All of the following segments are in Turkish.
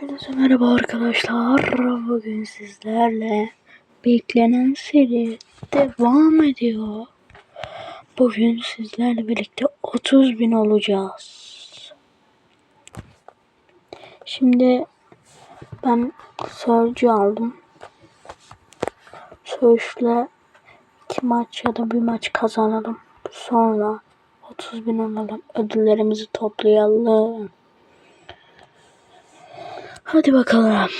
Hepinize merhaba arkadaşlar. Bugün sizlerle beklenen seri devam ediyor. Bugün sizlerle birlikte 30 bin olacağız. Şimdi ben Surge'ü aldım. Surge'le iki maç ya da bir maç kazanalım. Sonra 30 bin olalım. Ödüllerimizi toplayalım. Hadi bakalım.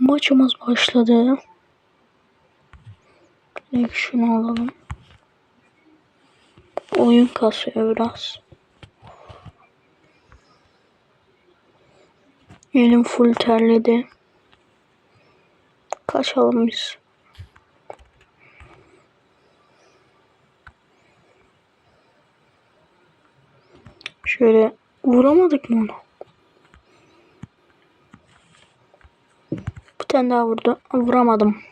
Maçımız başladı. Direkt şunu alalım. Oyun kasıyor biraz. Elim full terledi. Kaçalım biz. Şöyle vuramadık mı onu? Bir tane daha vurdu. Vuramadım.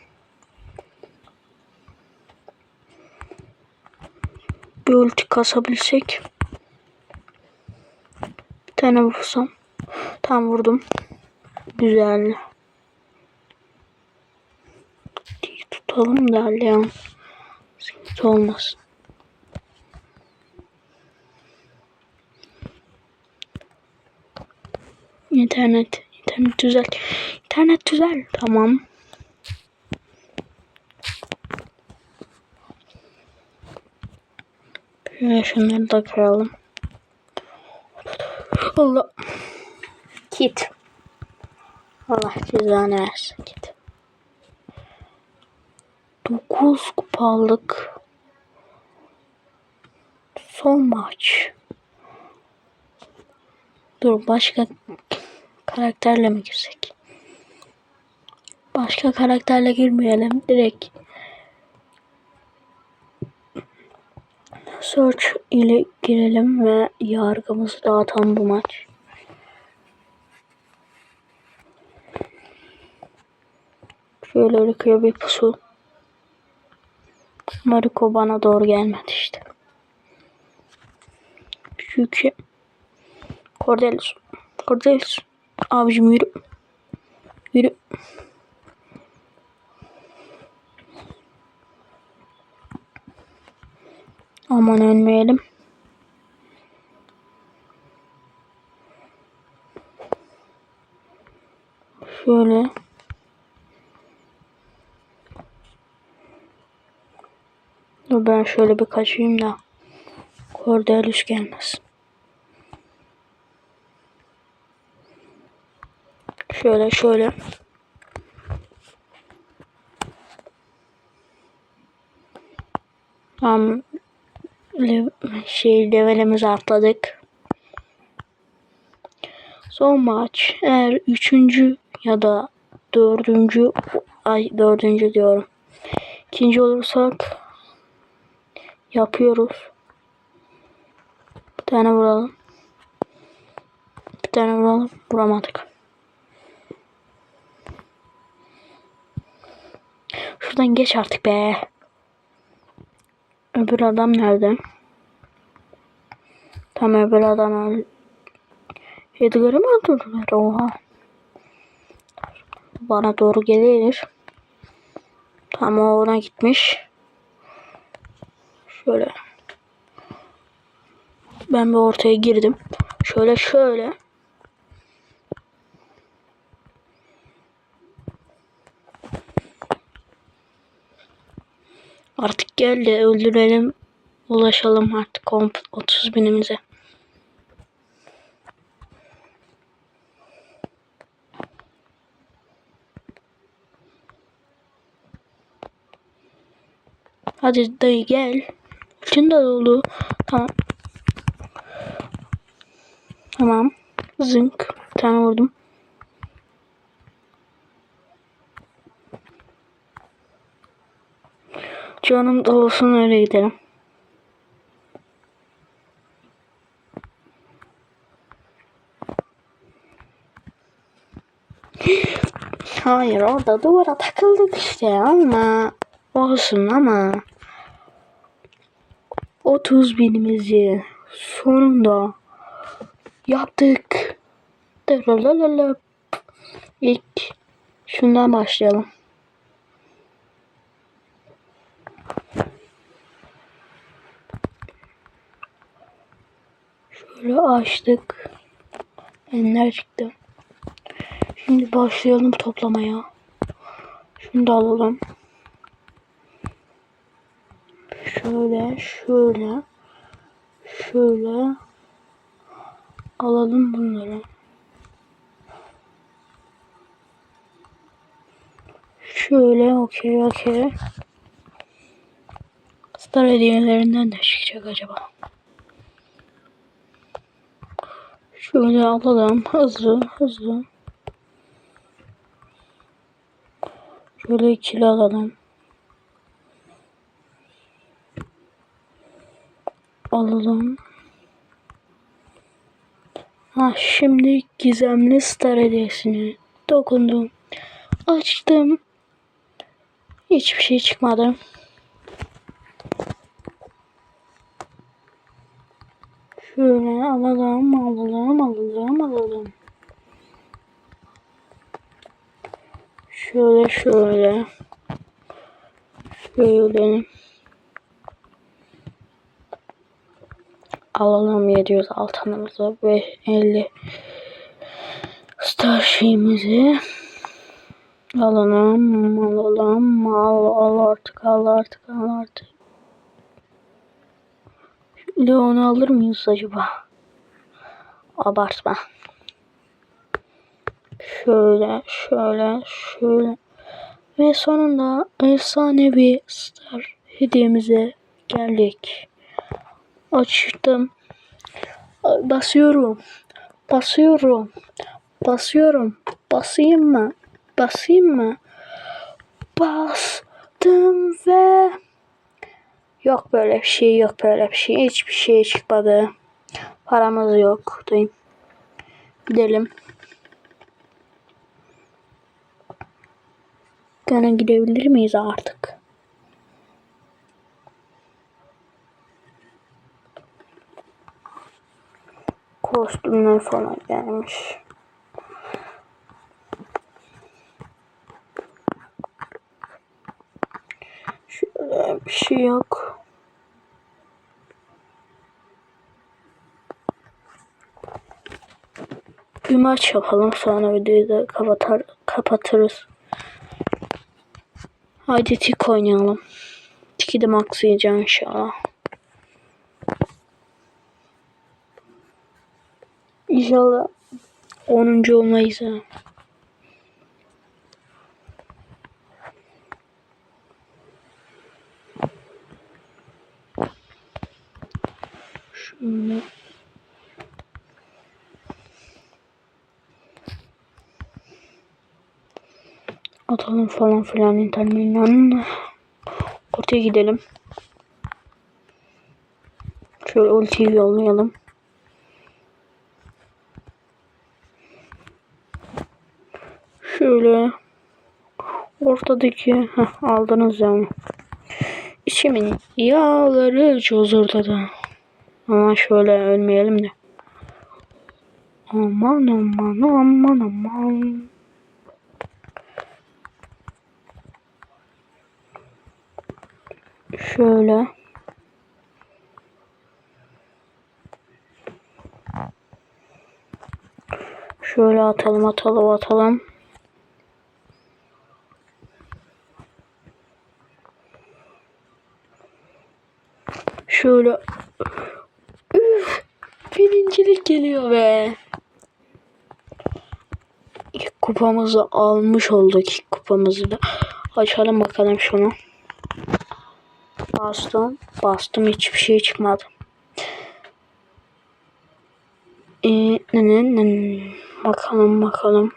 Bir ulti kasabilsek. Bir tane vursam. Tam vurdum. Güzel. Tutalım da Leon. Sıkıntı olmasın. İnternet. internet güzel. İnternet güzel. Tamam. Şöyle şunları da kıralım. Allah. Kit. Allah cezanı versin kit. 9 kupa aldık. Son maç. Dur başka karakterle mi girsek? Başka karakterle girmeyelim. Direkt Search ile girelim ve yargımızı dağıtan bu maç. Şöyle Rico'ya bir pusu. Mariko bana doğru gelmedi işte. Çünkü Cordelius. Cordelius. Abicim yürü. Yürü. Aman ölmeyelim. Şöyle. Dur ben şöyle bir kaçayım da. Cordelius gelmesin. Şöyle şöyle. Tamam. Şey levelimizi atladık. Son maç. Eğer üçüncü ya da dördüncü ay dördüncü diyorum. İkinci olursak yapıyoruz. Bir tane vuralım. Bir tane vuralım. Vuramadık. Şuradan geç artık be. Öbür adam nerede? Tam öbür adam. Edgar'ı mı öldürdüler? Oha. Bana doğru gelir. Tam ona gitmiş. Şöyle. Ben bir ortaya girdim. Şöyle şöyle. Artık gel de öldürelim. Ulaşalım artık 30 binimize. Hadi dayı gel. Üçün de dolu. Tamam. Tamam. Zınk. Bir tane vurdum. Canım da olsun öyle gidelim. Hayır orada duvara takıldık işte ama Olsun ama 30 binimizi sonunda yaptık. İlk şundan başlayalım. Şöyle açtık. Enler çıktı. Şimdi başlayalım toplamaya. Şunu da alalım. Şöyle, şöyle, şöyle alalım bunları. Şöyle, okey, okey. Star hediyelerinden ne çıkacak acaba? Şöyle alalım. Hızlı, hızlı. Şöyle ikili alalım. Alalım. Ha şimdi gizemli star hediyesini dokundum. Açtım. Hiçbir şey çıkmadı. Şöyle alalım, alalım, alalım, alalım. Şöyle şöyle. Şöyle. Alalım 700 altınımızı ve 50 star şeyimizi. Alalım, alalım, al, al artık, al artık, al artık. Leon'u alır mıyız acaba? Abartma. Şöyle, şöyle, şöyle. Ve sonunda efsanevi star hediyemize geldik. Açtım. Basıyorum. Basıyorum. Basıyorum. Basayım mı? Basayım mı? Bastım ve yok böyle bir şey yok böyle bir şey. Hiçbir şey çıkmadı. Paramız yok. Diyeyim. Gidelim. Gene gidebilir miyiz artık? Kostümler falan gelmiş. Şöyle bir şey yok. Bir maç yapalım sonra videoyu da kapatar, kapatırız. Haydi tik oynayalım. Tiki de maxlayacağım inşallah. İnşallah 10. olmayız ha. Şöyle. Atalım falan filan internetten. Ortaya gidelim. Şöyle ultiyi yollayalım. Şöyle ortadaki heh, aldınız yani. İçimin yağları cozurdadı. Ama şöyle ölmeyelim de. Aman aman aman aman. Şöyle. Şöyle atalım atalım atalım. Şöyle. Üf, birincilik geliyor be. İlk kupamızı almış olduk. İlk kupamızı da. Açalım bakalım şunu. Bastım. Bastım. Hiçbir şey çıkmadı. Ee. Bakalım bakalım.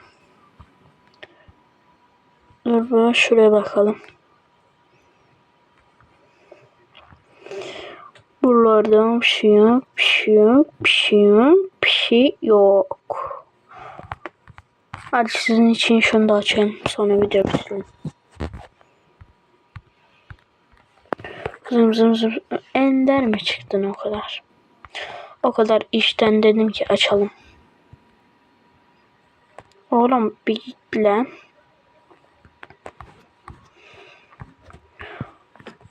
Dur ben şuraya bakalım. Buralarda bir şey yok, bir şey yok, bir şey yok, bir şey yok. Hadi sizin için şunu da açayım. Sonra video bitirelim. Zım zım zım. Ender mi çıktın o kadar? O kadar işten dedim ki açalım. Oğlum bir git lan.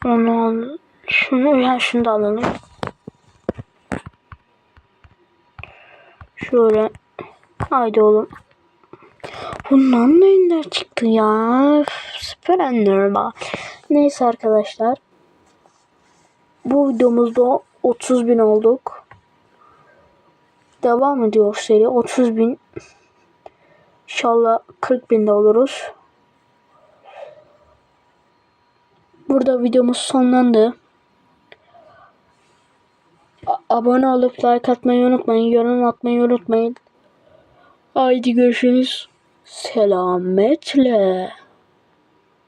Onu al. Şunu ya şunu da alalım. Şöyle. Haydi oğlum. Bundan da ender çıktı ya. Süper ender bak. Neyse arkadaşlar. Bu videomuzda 30 bin olduk. Devam ediyor seri. 30 bin. İnşallah 40 binde oluruz. Burada videomuz sonlandı. A- abone olup like atmayı unutmayın. Yorum atmayı unutmayın. Haydi görüşürüz. Selametle.